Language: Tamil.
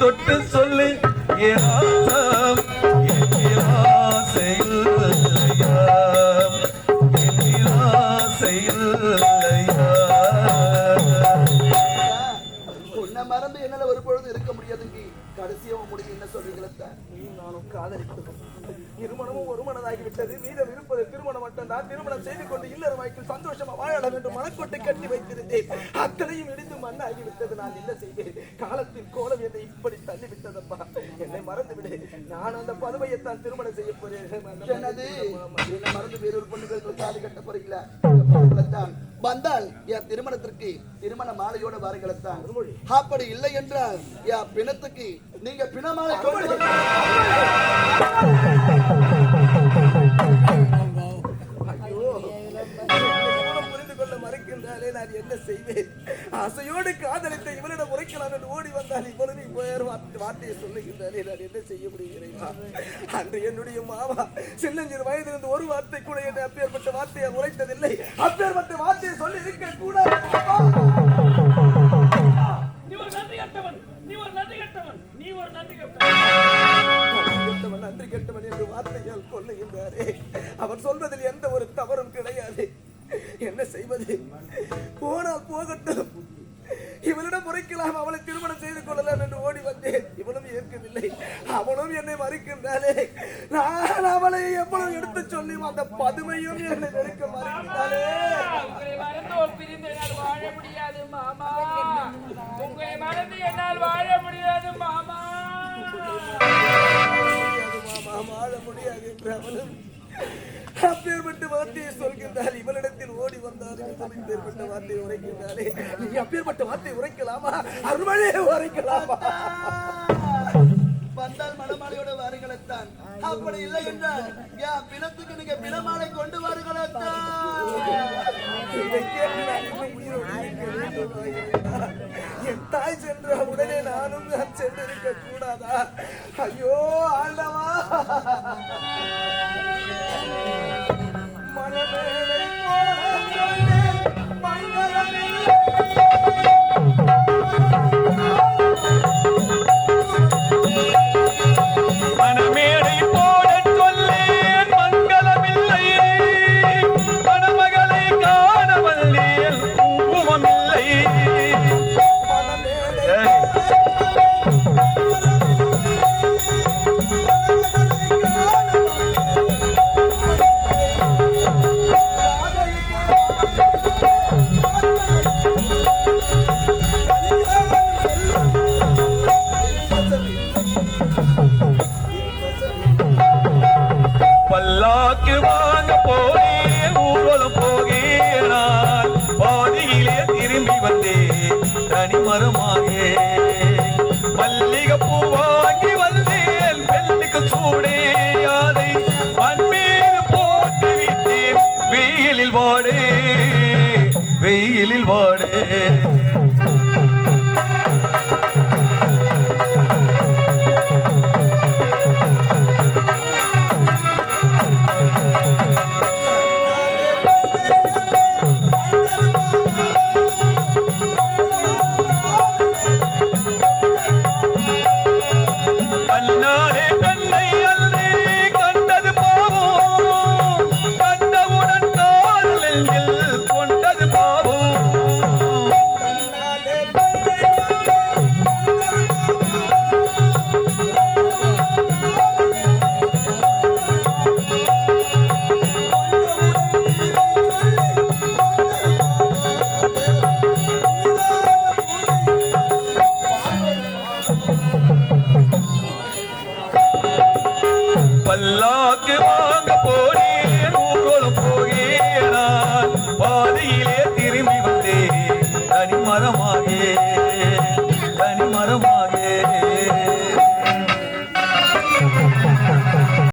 தொட்டு சொல்லு மறந்து என்னால ஒரு பொழுது இருக்க முடியாதுங்க. கடைசியா முடிவு என்ன சொல்றீங்களா நானும் காதலித்தோம் இருமணமும் ஒரு மனதாகி விட்டது மீதம் இருப்பது திருமணம் மட்டும்தான். திருமணம் செய்து கொண்டு இல்லற வாய்க்கில் சந்தோஷமா வாழலாம் என்று மனக்கோட்டை கட்டி வைத்திருந்தேன். அத்தனையும் மண்ணாகி விட்டது நான் என்ன செய்வேன் காலத்தின் கோலம் என்னை இப்படி தள்ளி விட்டதப்பா என்னை மறந்து விடு நான் அந்த பதுமையைத்தான் திருமணம் செய்ய போறேன். என்ன மறந்து வேறொரு பொண்ணுகள் தாலி கட்ட போறீங்களா? வந்தால் என் திருமணத்திற்கு திருமண மாலையோட வாருங்களத்தான். அப்படி இல்லை என்றால் என் பிணத்துக்கு நீங்க பிணமாலை கொண்டு மறுக்கின்றாலே நான் என்ன செய்வேன்? ஆசையோடு காதலித்த இவனிடம் உரைக்கலாம் என்று ஓடி வந்தால் இவ்வளவு இவ்வேறு வார்த்தையை சொல்லுகின்றாலே நான் என்ன செய்ய முடிகிறேன்? அன்று என்னுடைய மாமா சின்னஞ்சிறு வயதிலிருந்து ஒரு வார்த்தை கூட என்னை அப்பேற்பட்ட வார்த்தையை உரைத்ததில்லை. அப்பேற்பட்ட வார்த்தையை சொல்லி இருக்க கூடாது போனால் போகட்டும். இவளிடம் முறைக்கலாம் அவளை திருமணம் செய்து கொள்ளலாம் என்று ஓடி வந்தேன். இவளும் ஏற்கவில்லை. அவளும் என்னை மறுக்கின்றாளே. நான் அவளை எவ்வளவு எடுத்து சொல்லி அந்த பதுமையும் என்னை வெறுக்க என்னால் வாழ முடியாது மாமா. உங்களை மறந்து என்னால் வாழ முடியாது மாமா. மாமா. முடியாது என்று அவளும் அப்பேற்பட்ட வார்த்தையை சொல்கின்றார் இவளிடத்தில் ஓடி வந்தார் அப்பேற்பட்ட வார்த்தையை உரைக்கின்றாரே நீ அப்பேற்பட்ட வார்த்தையை உரைக்கலாமா? அருள்மழே உரைக்கலாமா? வந்தால் மணமாலையோட வாருங்களத்தான். அப்படி இல்லை என்றால் என் பிணத்துக்கு நீங்க பிணமாலை கொண்டு வாருங்களத்தான்? என் தாய் சென்ற உடனே நானும் நான் சென்றிருக்க கூடாதா? ஐயோ வெயிலில் வாடே வெயிலில் வாடே.